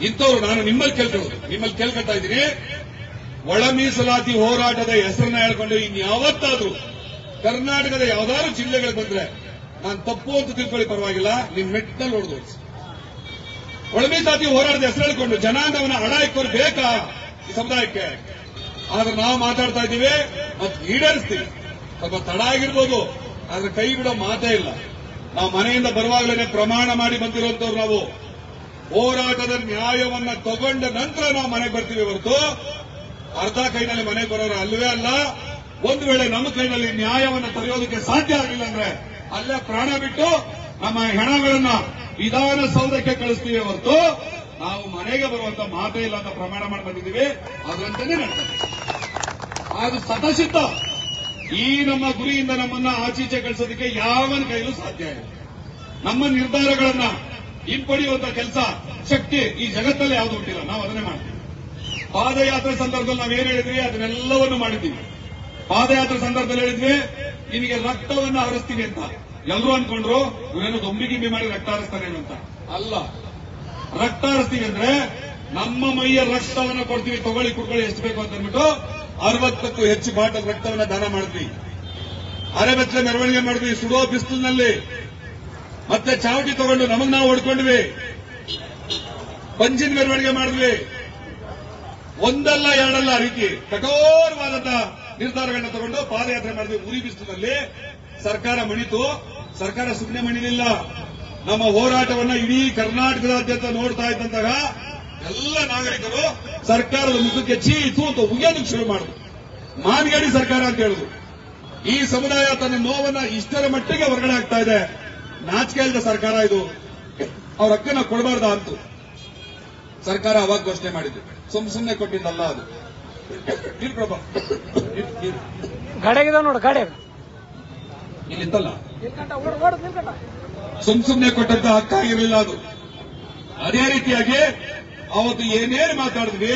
ಇಂಥವ್ರು ನಾನು ನಿಮ್ಮಲ್ಲಿ ಕೇಳ್ಕೊಳ್ಳೋದು ನಿಮ್ಮಲ್ಲಿ ಕೇಳ್ಕೊಳ್ತಾ ಇದ್ದೀನಿ. ಒಳ ಮೀಸಲಾತಿ ಹೋರಾಟದ ಹೆಸರನ್ನ ಹೇಳ್ಕೊಂಡು ಇನ್ಯಾವತ್ತಾದ್ರೂ ಕರ್ನಾಟಕದ ಯಾವ್ದಾದ್ರು ಜಿಲ್ಲೆಗಳು ಬಂದ್ರೆ ನಾನು ತಪ್ಪು ಅಂತ ತಿಳ್ಕೊಳ್ಳಿ, ಪರವಾಗಿಲ್ಲ. ನಿಮ್ ಮೆಟ್ಟಲ್ಲಿ ಹೊಡೆದು ಒಳಮೀಸಲಾತಿ ಹೋರಾಟದ ಹೆಸರು ಹೇಳ್ಕೊಂಡು ಜನಾಂಗವನ್ನ ಹಣ ಇಕ್ಕೋರು ಬೇಕಾ? ಈ ಸಮುದಾಯಕ್ಕೆ. ಆದ್ರೆ ನಾವು ಮಾತಾಡ್ತಾ ಇದ್ದೀವಿ ಮತ್ತೆ ಈಡೇರಿಸ್ತೀವಿ. ಸ್ವಲ್ಪ ತಡ ಆಗಿರ್ಬೋದು, ಆದ್ರೆ ಕೈ ಬಿಡೋ ಮಾತೇ ಇಲ್ಲ. ನಾವು ಮನೆಯಿಂದ ಬರುವಾಗಲೇ ಪ್ರಮಾಣ ಮಾಡಿ ಬಂದಿರುವಂತವ್ರು ನಾವು. ಹೋರಾಟದ ನ್ಯಾಯವನ್ನ ತಗೊಂಡ ನಂತರ ನಾವು ಮನೆಗೆ ಬರ್ತೀವಿ ಹೊರತು. ಅರ್ಧ ಕೈನಲ್ಲಿ ಮನೆಗೆ ಬರೋರು ಅಲ್ಲವೇ ಅಲ್ಲ, ಒಂದು ವೇಳೆ ನಮ್ಮ ಕೈನಲ್ಲಿ ನ್ಯಾಯವನ್ನ ತರೆಯೋದಕ್ಕೆ ಸಾಧ್ಯ ಆಗಿಲ್ಲ ಅಂದ್ರೆ ಅಲ್ಲೇ ಪ್ರಾಣ ಬಿಟ್ಟು ನಮ್ಮ ಹೆಣಗಳನ್ನ ವಿಧಾನಸೌಧಕ್ಕೆ ಕಳಿಸ್ತೀವಿ ಹೊರತು. ನಾವು ಮನೆಗೆ ಬರುವಂತ ಮಾತೇ ಇಲ್ಲ ಅಂತ ಪ್ರಮಾಣ ಮಾಡಿ ಬಂದಿದ್ದೀವಿ. ನಡ್ಕೊಂಡು ಅದು ಸತಸಿದ್ಧ ಈ ನಮ್ಮ ಗುರಿಯಿಂದ ನಮ್ಮನ್ನ ಆಚೀಚೆ ಕಳಿಸೋದಕ್ಕೆ ಯಾವನ ಕೈಲೂ ಸಾಧ್ಯ ಇಲ್ಲ. ನಮ್ಮ ನಿರ್ಧಾರಗಳನ್ನ ಹಿಂಪಡೆಯುವಂತ ಕೆಲಸ, ಶಕ್ತಿ ಈ ಜಗತ್ತಲ್ಲಿ ಯಾವುದು ಹುಟ್ಟಿಲ್ಲ. ನಾವು ಅದನ್ನೇ ಮಾಡ್ತೀವಿ. ಪಾದಯಾತ್ರೆ ಸಂದರ್ಭದಲ್ಲಿ ನಾವೇನು ಹೇಳಿದ್ವಿ? ಅದನ್ನೆಲ್ಲವನ್ನು ಮಾಡಿದ್ದೀವಿ. ಪಾದಯಾತ್ರೆ ಸಂದರ್ಭದಲ್ಲಿ ಹೇಳಿದ್ವಿ, ನಿಮಗೆ ರಕ್ತವನ್ನು ಹರಿಸ್ತೀವಿ ಅಂತ. ಎಲ್ಲರೂ ಅನ್ಕೊಂಡ್ರು ಇವರೇನು ದೊಂಬಿಗಿಂಬಿ ಮಾಡಿ ರಕ್ತ ಹರಿಸ್ತಾನೆ ಅಂತ? ಅಲ್ಲ. ರಕ್ತ ಹರಿಸ್ತೀವಿ ಅಂದ್ರೆ ನಮ್ಮ ಮೈಯ ರಕ್ತವನ್ನ ಕೊಡ್ತೀವಿ, ತಗೊಳ್ಳಿ, ಕುಡ್ಕೊಳ್ಳಿ, ಎಷ್ಟು ಬೇಕು ಅಂತ ಅಂದ್ಬಿಟ್ಟು ಅರವತ್ತಕ್ಕೂ ಹೆಚ್ಚು ಬಾಟಲ್ ರಕ್ತವನ್ನ ದಾನ ಮಾಡಿದ್ವಿ ಅರೆಬೆತ್ತಲೆ ಮೆರವಣಿಗೆ ಮಾಡಿದ್ವಿ, ಸುಡೋ ಬಿಸಿಲಿನಲ್ಲಿ. ಮತ್ತೆ ಚಾವಟಿ ತಗೊಂಡು ನಮಗ್ ನಾವು ಹೊಡ್ಕೊಂಡ್ವಿ. ಪಂಚಿನ ಮೆರವಣಿಗೆ ಮಾಡಿದ್ವಿ. ಒಂದಲ್ಲ, ಎರಡಲ್ಲ ರೀತಿ ಕಠೋರವಾದಂತಹ ನಿರ್ಧಾರಗಳನ್ನ ತಗೊಂಡು ಪಾದಯಾತ್ರೆ ಮಾಡಿದ್ವಿ. ಉರಿ ಬಿಸಿಲಿನಲ್ಲಿ ಸರ್ಕಾರ ಮಣಿತು, ಸರ್ಕಾರ ಸುಮ್ಮನೆ ಮಣಿಲಿಲ್ಲ. ನಮ್ಮ ಹೋರಾಟವನ್ನ ಇಡೀ ಕರ್ನಾಟಕದಾದ್ಯಂತ ನೋಡ್ತಾ ಇದ್ದಂತಹ ಎಲ್ಲ ನಾಗರಿಕರು ಸರ್ಕಾರದ ಮುಖಕ್ಕೆ ಚೀತು ಅಂತ ಉಗಿಯೋದಕ್ಕೆ ಶುರು ಮಾಡುದು ಮಾನಗಾಡಿ ಸರ್ಕಾರ ಅಂತ ಹೇಳಿದ್ರು ಈ ಸಮುದಾಯ ತನ್ನ ನೋವನ್ನ ಇಷ್ಟರ ಮಟ್ಟಿಗೆ ಹೊರಗಡೆ ಆಗ್ತಾ ಇದೆ. ನಾಚಿಕೆ ಇಲ್ಲದ ಸರ್ಕಾರ ಇದು. ಅವ್ರ ಅಕ್ಕನ ಕೊಡಬಾರ್ದ ಅಂತ. ಸರ್ಕಾರ ಅವಾಗ ಘೋಷಣೆ ಮಾಡಿದ್ರು ಸುಮ್ ಸುಮ್ಮನೆ ಕೊಟ್ಟಿದ್ದಲ್ಲ ಅದು. ಗಾಡಿಯಾಗಿದಾವ ನೋಡು ಸುಮ್ ಸುಮ್ನೆ ಕೊಟ್ಟಂತ ಹಕ್ಕಾಗಿರಲಿಲ್ಲ ಅದು. ಅದೇ ರೀತಿಯಾಗಿ ಅವತ್ತು ಏನೇನು ಮಾತಾಡಿದ್ವಿ,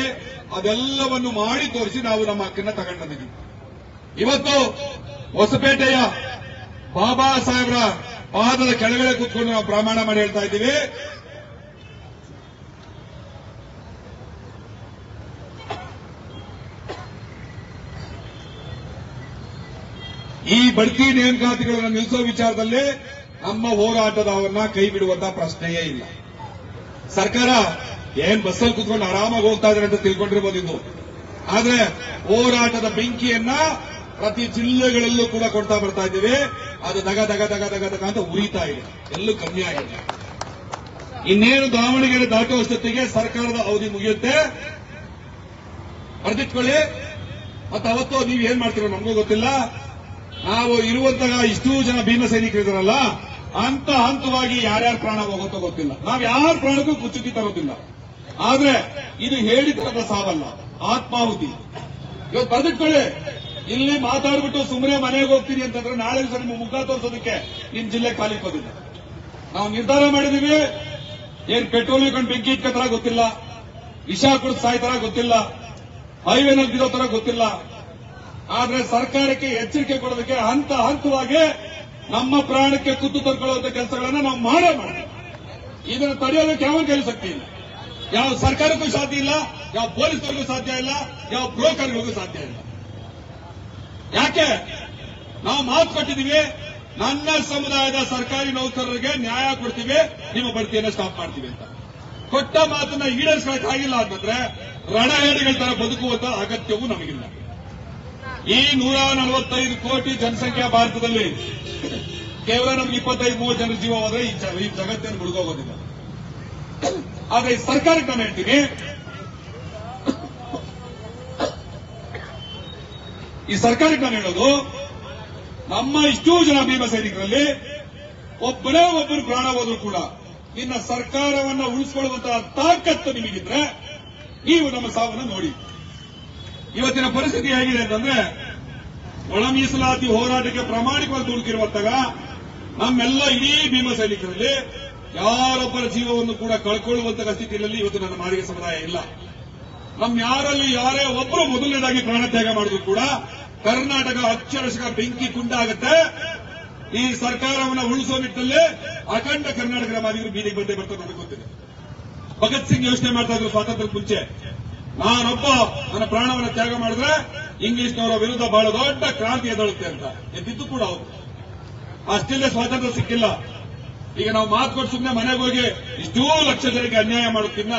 ಅದೆಲ್ಲವನ್ನು ಮಾಡಿ ತೋರಿಸಿ ನಾವು ನಮ್ಮ ಹಕ್ಕನ್ನ ಬಂದಿದ್ವಿ ಇವತ್ತು ಹೊಸಪೇಟೆಯ ಬಾಬಾ ಸಾಹೇಬರ ಪಾದದ ಕೆಳಗಡೆ ಕೂತ್ಕೊಂಡು ನಾವು ಪ್ರಮಾಣ ಮಾಡಿ ಹೇಳ್ತಾ ಇದ್ದೀವಿ. ಈ ಬಡ್ತಿ ನೇಮಕಾತಿಗಳನ್ನು ನಿಲ್ಲಿಸೋ ವಿಚಾರದಲ್ಲಿ ನಮ್ಮ ಹೋರಾಟದವರನ್ನ ಕೈ ಬಿಡುವಂತ ಪ್ರಶ್ನೆಯೇ ಇಲ್ಲ. ಸರ್ಕಾರ ಏನ್ ಬಸ್ಸಲ್ಲಿ ಕುತ್ಕೊಂಡು ಆರಾಮಾಗಿ ಹೋಗ್ತಾ ಇದ್ದಾರೆ ಅಂತ ತಿಳ್ಕೊಂಡಿರ್ಬೋದು ಇದು ಆದ್ರೆ ಹೋರಾಟದ ಬೆಂಕಿಯನ್ನ ಪ್ರತಿ ಜಿಲ್ಲೆಗಳಲ್ಲೂ ಕೂಡ ಕೊಡ್ತಾ ಬರ್ತಾ ಇದ್ದೀವಿ. ಅದು ದಗ ದಗ ದಗ ದಗ ದಗ ಅಂತ ಉರಿತಾ ಇದೆ. ಎಲ್ಲೂ ಕಮ್ಮಿ ಆಗಿದೆ ಇನ್ನೇನು ದಾವಣಗೆರೆ ದಾಟುವಷ್ಟೊತ್ತಿಗೆ ಸರ್ಕಾರದ ಅವಧಿ ಮುಗಿಯುತ್ತೆ. ಬರೆದಿಟ್ಕೊಳ್ಳಿ. ಮತ್ತೆ ಅವತ್ತು ನೀವು ಏನ್ ಮಾಡ್ತೀರೋ ನಮಗೂ ಗೊತ್ತಿಲ್ಲ. ನಾವು ಇರುವಂತಹ ಇಷ್ಟೂ ಜನ ಭೀಮ ಸೈನಿಕರಿದ್ದಾರಲ್ಲ ಹಂತ ಹಂತವಾಗಿ ಯಾರ್ಯಾರ ಪ್ರಾಣ ಹೋಗುತ್ತೋ ಗೊತ್ತಿಲ್ಲ. ನಾವು ಯಾರ ಪ್ರಾಣಕ್ಕೂ ಕುಚ್ಚುತಿ ತರೋದಿಲ್ಲ ಆದ್ರೆ ಇದು ಹೇಳಿದ ಸಾವಲ್ಲ. ಆತ್ಮಾಹುತಿ. ಇವತ್ತು ಬರ್ದಿಟ್ಕೊಳ್ಳಿ. ಇಲ್ಲಿ ಮಾತಾಡ್ಬಿಟ್ಟು ಸುಮ್ಮನೆ ಮನೆಗೆ ಹೋಗ್ತೀನಿ ಅಂತಂದ್ರೆ ನಾಳೆ ದಿವಸ ನಿಮ್ಮ ಮುಖ ತೋರಿಸೋದಕ್ಕೆ ನಿಮ್ ಜಿಲ್ಲೆ ಖಾಲಿ ನಾವು ನಿರ್ಧಾರ ಮಾಡಿದೀವಿ. ಏನ್ ಪೆಟ್ರೋಲ್ ಇಟ್ಕೊಂಡು ಬೆಂಕಿ ಇಟ್ಕೋತರ ಗೊತ್ತಿಲ್ಲ. ವಿಷ ಕುಡಿದು ಸಾಯ್ತಾರ ಗೊತ್ತಿಲ್ಲ. ಹೈವೇನಲ್ಲಿ ಬಿಡೋ ತರ ಗೊತ್ತಿಲ್ಲ. ಆದ್ರೆ ಸರ್ಕಾರಕ್ಕೆ ಎಚ್ಚರಿಕೆ ಕೊಡೋದಕ್ಕೆ ಹಂತ ಹಂತವಾಗಿ ನಮ್ಮ ಪ್ರಾಣಕ್ಕೆ ಕುತ್ತು ತರ್ಕೊಳ್ಳುವಂತ ಕೆಲಸಗಳನ್ನ ನಾವು ಮಾಡೇ ಮಾಡ್ತೀವಿ ಇದನ್ನು ತಡೆಯೋದಕ್ಕೆ ಯಾವ ಕೆಲಸ ಇಲ್ಲ? ಯಾವ ಸರ್ಕಾರಕ್ಕೂ ಸಾಧ್ಯ ಇಲ್ಲ, ಯಾವ ಪೊಲೀಸರಿಗೂ ಸಾಧ್ಯ ಇಲ್ಲ, ಯಾವ ಬ್ರೋಕರ್ಗಳಿಗೂ ಸಾಧ್ಯ ಇಲ್ಲ. ಯಾಕೆ? ನಾವು ಮಾತು ಕೊಟ್ಟಿದ್ದೀವಿ, ನನ್ನ ಸಮುದಾಯದ ಸರ್ಕಾರಿ ನೌಕರರಿಗೆ ನ್ಯಾಯ ಕೊಡ್ತೀವಿ ನಿಮ್ಮ ಬಡ್ತಿಯನ್ನು ಸ್ಟಾಪ್ ಮಾಡ್ತೀವಿ ಅಂತ. ಕೊಟ್ಟ ಮಾತನ್ನ ಆಗಿಲ್ಲ ಅಂತಂದ್ರೆ ರಣಹೇಡಿಗಳ ತರ ಬದುಕುವಂತ ಅಗತ್ಯವೂ ನಮಗಿಲ್ಲ. ಈ ನೂರ ನಲವತ್ತೈದು ಕೋಟಿ ಜನಸಂಖ್ಯಾ ಭಾರತದಲ್ಲಿ ಕೇವಲ ನಮ್ಗೆ ಇಪ್ಪತ್ತೈದು, ಮೂವತ್ತು ಜನರ ಜೀವ ಹೋದ್ರೆ ಈ ಜಗತ್ತೇನು ಮುಳುಗೋಗೋದಿಲ್ಲ. ಆದ್ರೆ ಈ ಸರ್ಕಾರಕ್ಕೆ ನಾನು ಹೇಳ್ತೀನಿ, ಈ ಸರ್ಕಾರಕ್ಕೆ ನಾನು ಹೇಳೋದು, ನಮ್ಮ ಇಷ್ಟೂ ಜನ ಭೀಮ ಸೈನಿಕರಲ್ಲಿ ಒಬ್ಬರೇ ಒಬ್ಬರು ಪ್ರಾಣ ಹೋದ್ರು ಕೂಡ ನಿನ್ನ ಸರ್ಕಾರವನ್ನ ಉಳಿಸಿಕೊಳ್ಳುವಂತಹ ತಾಕತ್ತು ನಿಮಗಿದ್ರೆ ನೀವು ನಮ್ಮ ಸಾವನ್ನ ನೋಡಿ. ಇವತ್ತಿನ ಪರಿಸ್ಥಿತಿ ಹೇಗಿದೆ ಅಂತಂದ್ರೆ ಒಳ ಮೀಸಲಾತಿ ಹೋರಾಟಕ್ಕೆ ಪ್ರಾಮಾಣಿಕವಾಗಿ ದುಡುಕಿರುವಂತಾಗ ನಮ್ಮೆಲ್ಲ ಇಡೀ ಭೀಮ ಸೈನಿಕರಲ್ಲಿ ಯಾರೊಬ್ಬರ ಜೀವವನ್ನು ಕೂಡ ಕಳ್ಕೊಳ್ಳುವಂತಹ ಸ್ಥಿತಿಯಲ್ಲಿ ಇವತ್ತು ನನ್ನ ಮಾರಿಗೆ ಸಮುದಾಯ ಇಲ್ಲ. ನಮ್ಮ ಯಾರಲ್ಲಿ ಯಾರೇ ಒಬ್ಬರು ಮೊದಲನೇದಾಗಿ ಪ್ರಾಣತ್ಯಾಗ ಮಾಡಿದ್ರು ಕೂಡ ಕರ್ನಾಟಕ ಅಕ್ಷರಶಃ ಬೆಂಕಿ ಕುಂಡಾಗುತ್ತೆ. ಈ ಸರ್ಕಾರವನ್ನು ಉಳಿಸುವ ನಿಟ್ಟಿನಲ್ಲಿ ಅಖಂಡ ಕರ್ನಾಟಕ ಮಾದಿಗರು ಬೀದಿಗೆ ಬಂದೇ ಬರ್ತಾರೆ ನನಗೆ ಗೊತ್ತಿದೆ. ಭಗತ್ ಸಿಂಗ್ ಯೋಚನೆ ಮಾಡ್ತಾ ಇದ್ರು ಸ್ವಾತಂತ್ರ್ಯದ ಮುಂಚೆ. ನಾನೊಬ್ಬ ನನ್ನ ಪ್ರಾಣವನ್ನು ತ್ಯಾಗ ಮಾಡಿದ್ರೆ ಇಂಗ್ಲಿಷ್ನವರ ವಿರುದ್ಧ ಬಹಳ ದೊಡ್ಡ ಕ್ರಾಂತಿ ಎದಳುತ್ತೆ ಅಂತ. ಎದ್ದಿದ್ದು ಕೂಡ ಅವರು ಅಷ್ಟಿಲ್ಲದೆ ಸ್ವಾತಂತ್ರ್ಯ ಸಿಕ್ಕಿಲ್ಲ. ಈಗ ನಾವು ಮಾತು ಕೊಟ್ಟು ಸುಮ್ಮನೆ ಮನೆಗೆ ಹೋಗಿ ಇಷ್ಟೂ ಲಕ್ಷ ಜನರಿಗೆ ಅನ್ಯಾಯ ಮಾಡುತ್ತಿನ್ನ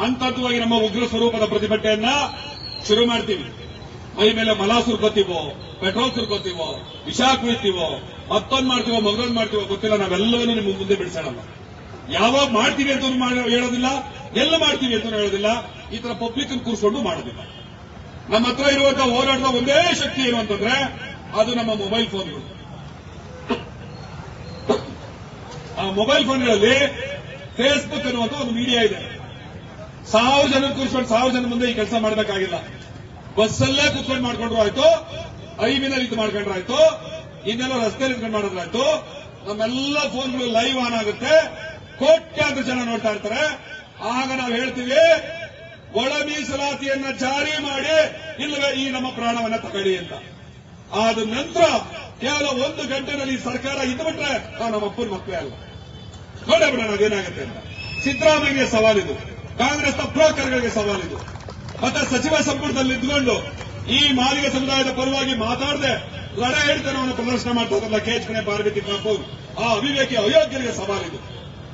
ಹಂತವಾಗಿ ನಮ್ಮ ಉಗ್ರ ಸ್ವರೂಪದ ಪ್ರತಿಭಟನೆಯನ್ನ ಶುರು ಮಾಡ್ತೀವಿ. ಮೈ ಮೇಲೆ ಮಲ ಸುರ್ಕೋತೀವೋ, ಪೆಟ್ರೋಲ್ ಸುರ್ಕೋತೀವೋ ವಿಷ ಕುಳಿತೀವೋ ಮತ್ತೊಂದು ಮಾಡ್ತೀವೋ ಮಗದೊಂದು ಮಾಡ್ತೀವೋ ಗೊತ್ತಿಲ್ಲ, ನಾವೆಲ್ಲವನ್ನೂ ನಿಮ್ಮ ಮುಂದೆ ಬಿಡಿಸೋಣಲ್ಲ. ಯಾವಾಗ ಮಾಡ್ತೀವಿ ಅಂತ ಹೇಳೋದಿಲ್ಲ, ಎಲ್ಲ ಮಾಡ್ತೀವಿ ಅಂತ ಹೇಳೋದಿಲ್ಲ, ಈ ತರ ಪಬ್ಲಿಕ್ ಕೂರಿಸ್ಕೊಂಡು ಮಾಡೋದಿಲ್ಲ. ನಮ್ಮ ಹತ್ರ ಇರುವಂತಹ ಹೋರಾಟದ ಒಂದೇ ಶಕ್ತಿ ಏನು ಅಂತಂದ್ರೆ, ಅದು ನಮ್ಮ ಮೊಬೈಲ್ ಫೋನ್ಗಳು ಆ ಮೊಬೈಲ್ ಫೋನ್ಗಳಲ್ಲಿ ಫೇಸ್ಬುಕ್ ಅನ್ನುವಂಥ ಒಂದು ಮೀಡಿಯಾ ಇದೆ. ಸಾವಿರ ಜನ ಕೂರಿಸ್ಕೊಂಡು ಸಾವಿರ ಜನ ಮುಂದೆ ಈ ಕೆಲಸ ಮಾಡಬೇಕಾಗಿಲ್ಲ. ಬಸ್ಸಲ್ಲೇ ಕೂತ್ಕೊಂಡು ಮಾಡ್ಕೊಂಡ್ರು ಆಯ್ತು. ಐಬಿನಲ್ಲಿ ಇದು ಮಾಡ್ಕೊಂಡ್ರು ಆಯ್ತು ಇನ್ನೆಲ್ಲ ರಸ್ತೆಯಲ್ಲಿ ಇದ್ಕೊಂಡು ಮಾಡೋದ್ರಾಯ್ತು. ನಮ್ಮೆಲ್ಲ ಫೋನ್ಗಳು ಲೈವ್ ಆನ್ ಆಗುತ್ತೆ. ಕೋಟ್ಯಾಂತರ ಜನ ನೋಡ್ತಾ ಇರ್ತಾರೆ. ಆಗ ನಾವು ಹೇಳ್ತೀವಿ, ಒಳ ಮೀಸಲಾತಿಯನ್ನ ಜಾರಿ ಮಾಡಿ ಇಲ್ಲವೇ ಈ ನಮ್ಮ ಪ್ರಾಣವನ್ನ ತಗೊಳ್ಳಿ ಅಂತ. ಆದ ನಂತರ ಕೇವಲ ಒಂದು ಗಂಟೆನಲ್ಲಿ ಸರ್ಕಾರ ಇದ್ಬಿಟ್ರೆ ನಾವು ನಮ್ಮ ಅಪ್ಪನ ಮಕ್ಕಳೇ ಅಲ್ಲ. ನೋಡೇ ಬಿಡೋಣ ಅದೇನಾಗುತ್ತೆ ಅಂತ. ಸಿದ್ದರಾಮಯ್ಯ ಸವಾಲಿದು. ಕಾಂಗ್ರೆಸ್ನ ಬ್ರೋಕರ್ಗಳಿಗೆ ಸವಾಲಿದು. ಮತ್ತೆ ಸಚಿವ ಸಂಪುಟದಲ್ಲಿ ಇದ್ಕೊಂಡು ಈ ಮಾಲಿಕ ಸಮುದಾಯದ ಪರವಾಗಿ ಮಾತಾಡದೆ ಲಡ ಹೇಳ್ತನವನ್ನು ಪ್ರದರ್ಶನ ಮಾಡ್ತಾ ಕೇಜ್ಕಣೆ ಪಾರ್ವತಿ ಕಾಪೂರ್ ಆ ಅವಿವೇಕಿ ಅಯೋಗ್ಯರಿಗೆ ಸವಾಲಿದು.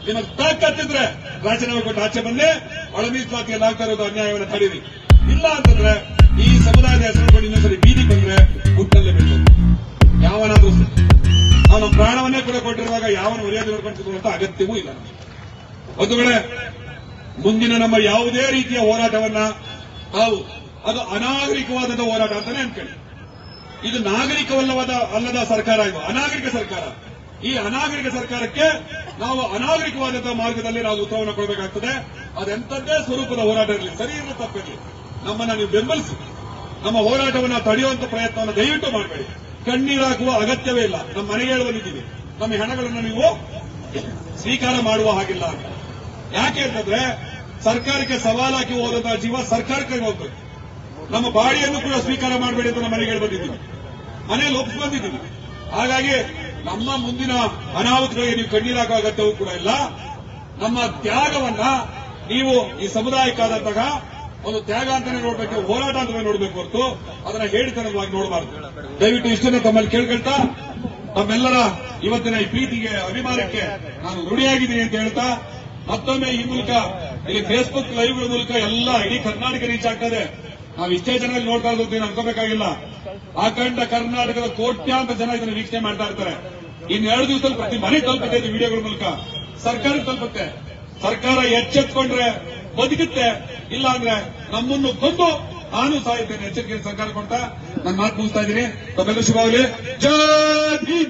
ನಿಮಗೆ ತಾಕತ್ತಿದ್ರೆ ರಾಜೀನಾಮೆ ಕೊಟ್ಟು ಆಚೆ ಬಂದೆ ಒಳ ಮೀಸಲಾತಿಯಲ್ಲಿ ಆಗ್ತಾ ಇರೋದು ಅನ್ಯಾಯವನ್ನು ತಡೀರಿ. ಇಲ್ಲ ಅಂತಂದ್ರೆ ಈ ಸಮುದಾಯದ ಹೆಸರು ಇನ್ನೊಂದ್ಸರಿ ಬೀದಿ ಬಂದ್ರೆ ಹುಟ್ಟಲ್ಲೇ ಬಿಟ್ಟು ಯಾವನಾದ್ರೂ. ನಾವು ನಮ್ಮ ಪ್ರಾಣವನ್ನೇ ಕೂಡ ಕೊಟ್ಟಿರುವಾಗ ಯಾವನು ಮರ್ಯಾದೆ ನೋಡ್ಕೊಂಡು ಅಗತ್ಯವೂ ಇಲ್ಲ ಒಂದು ವೇಳೆ ಮುಂದಿನ ನಮ್ಮ ಯಾವುದೇ ರೀತಿಯ ಹೋರಾಟವನ್ನ ನಾವು ಅದು ಅನಾಗರಿಕವಾದ ಹೋರಾಟ ಅಂತಾನೆ ಅನ್ಕೊಳ್ಳಿ. ಇದು ನಾಗರಿಕವಲ್ಲವಾದ ಅಲ್ಲದ ಸರ್ಕಾರ ಇದು, ಅನಾಗರಿಕ ಸರ್ಕಾರ. ಈ ಅನಾಗರಿಕ ಸರ್ಕಾರಕ್ಕೆ ನಾವು ಅನಾಗರಿಕವಾದಂತಹ ಮಾರ್ಗದಲ್ಲಿ ನಾವು ಉತ್ತರವನ್ನು ಕೊಡಬೇಕಾಗ್ತದೆ. ಅದೆಂಥದ್ದೇ ಸ್ವರೂಪದ ಹೋರಾಟ ಇರಲಿ, ಸರಿ ಇರಲಿ ತಪ್ಪಿರಲಿ ನಮ್ಮನ್ನ ನೀವು ಬೆಂಬಲಿಸಿ, ನಮ್ಮ ಹೋರಾಟವನ್ನ ತಡೆಯುವಂತ ಪ್ರಯತ್ನವನ್ನು ದಯವಿಟ್ಟು ಮಾಡಬೇಡಿ. ಕಣ್ಣೀರಾಗುವ ಅಗತ್ಯವೇ ಇಲ್ಲ. ನಮ್ಮ ಮನೆ ಹೇಳಿ ನಮ್ಮ ಹಣಗಳನ್ನು ನೀವು ಸ್ವೀಕಾರ ಮಾಡುವ ಹಾಗಿಲ್ಲ ಯಾಕೆ ಅಂತಂದ್ರೆ ಸರ್ಕಾರಕ್ಕೆ ಸವಾಲಾಗಿ ಹೋದಂತಹ ಜೀವ ಸರ್ಕಾರಕ್ಕೆ ಹೋಗ್ಬೇಕು ನಮ್ಮ ಬಾಡಿಯನ್ನು ಕೂಡ ಸ್ವೀಕಾರ ಮಾಡಬೇಡಿ ಅಂತ ನಮ್ಮ ಮನೆಗೆ ಬಂದಿದ್ದೀವಿ. ಮನೆಯಲ್ಲಿ ಒಪ್ಪಿಸಿ ಬಂದಿದ್ದೀವಿ. ಹಾಗಾಗಿ ನಮ್ಮ ಮುಂದಿನ ಅನಾಹುತಗಳಿಗೆ ನೀವು ಕಣ್ಣೀರಾಗುವ ಅಗತ್ಯವೂ ಕೂಡ ಇಲ್ಲ. ನಮ್ಮ ತ್ಯಾಗವನ್ನ ನೀವು ಈ ಸಮುದಾಯಕ್ಕಾದಂತಹ ಒಂದು ತ್ಯಾಗ ಅಂತಾನೆ ನೋಡ್ಬೇಕು, ಹೋರಾಟ ಅಂತಾನೆ ನೋಡ್ಬೇಕು ಹೊರತು, ಅದನ್ನ ಹೇಳಿತನವಾಗಿ ನೋಡಬಾರದು. ದಯವಿಟ್ಟು ಇಷ್ಟನ್ನ ತಮ್ಮಲ್ಲಿ ಕೇಳ್ಕೊಳ್ತಾ, ತಮ್ಮೆಲ್ಲರ ಇವತ್ತಿನ ಈ ಪ್ರೀತಿಗೆ, ಅಭಿಮಾನಕ್ಕೆ ನಾನು ಋಣಿಯಾಗಿದ್ದೀನಿ ಅಂತ ಹೇಳ್ತಾ, ಮತ್ತೊಮ್ಮೆ ಈ ಮೂಲಕ, ಇಲ್ಲಿ ಫೇಸ್ಬುಕ್ ಲೈವ್ಗಳ ಮೂಲಕ ಎಲ್ಲ ಇಡೀ ಕರ್ನಾಟಕ ರೀಚ್ ಆಗ್ತದೆ. ನಾವು ಇಷ್ಟೇ ಜನ ಇಲ್ಲಿ ನೋಡ್ತಾ ಇರೋದು ಅನ್ಕೋಬೇಕಾಗಿಲ್ಲ. ಅಖಂಡ ಕರ್ನಾಟಕದ ಕೋಟ್ಯಾಂತರ ಜನ ಇದನ್ನು ವೀಕ್ಷಣೆ ಮಾಡ್ತಾ ಇರ್ತಾರೆ. ಇನ್ನೆರಡು ದಿವಸದಲ್ಲಿ ಪ್ರತಿ ಮನೆ ತಲುಪುತ್ತೆ ವಿಡಿಯೋಗಳ ಮೂಲಕ. ಸರ್ಕಾರ ತಲುಪುತ್ತೆ. ಸರ್ಕಾರ ಎಚ್ಚೆತ್ಕೊಂಡ್ರೆ ಬದುಕುತ್ತೆ. ಇಲ್ಲ ಅಂದ್ರೆ ನಮ್ಮನ್ನು ಕೊಂದು ನಾನು ಸಾಯುತ್ತೇನೆ. ಎಚ್ಚರಿಕೆ ಸರ್ಕಾರ ಕೊಡ್ತಾ ನಾನು ಮಾತು ಮುಗಿಸ್ತಾ ಇದ್ದೀನಿ. ತಮ್ಮೆಲ್ಲ ಶುಭವಾಗಲಿ ಜೈ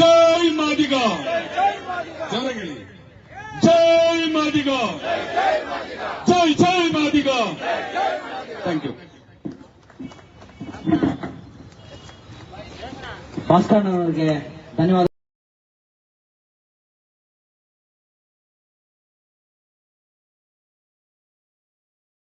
ಜೈ ಮಾದಿಗ. ಜನಗಳಿ. ಜೈ ಮಾದಿಗ. ಜೈ ಜೈ ಮಾದಿಗ. ಥ್ಯಾಂಕ್ ಯು ಭಾಸ್ಕರ್ ಅವರಿಗೆ ಧನ್ಯವಾದ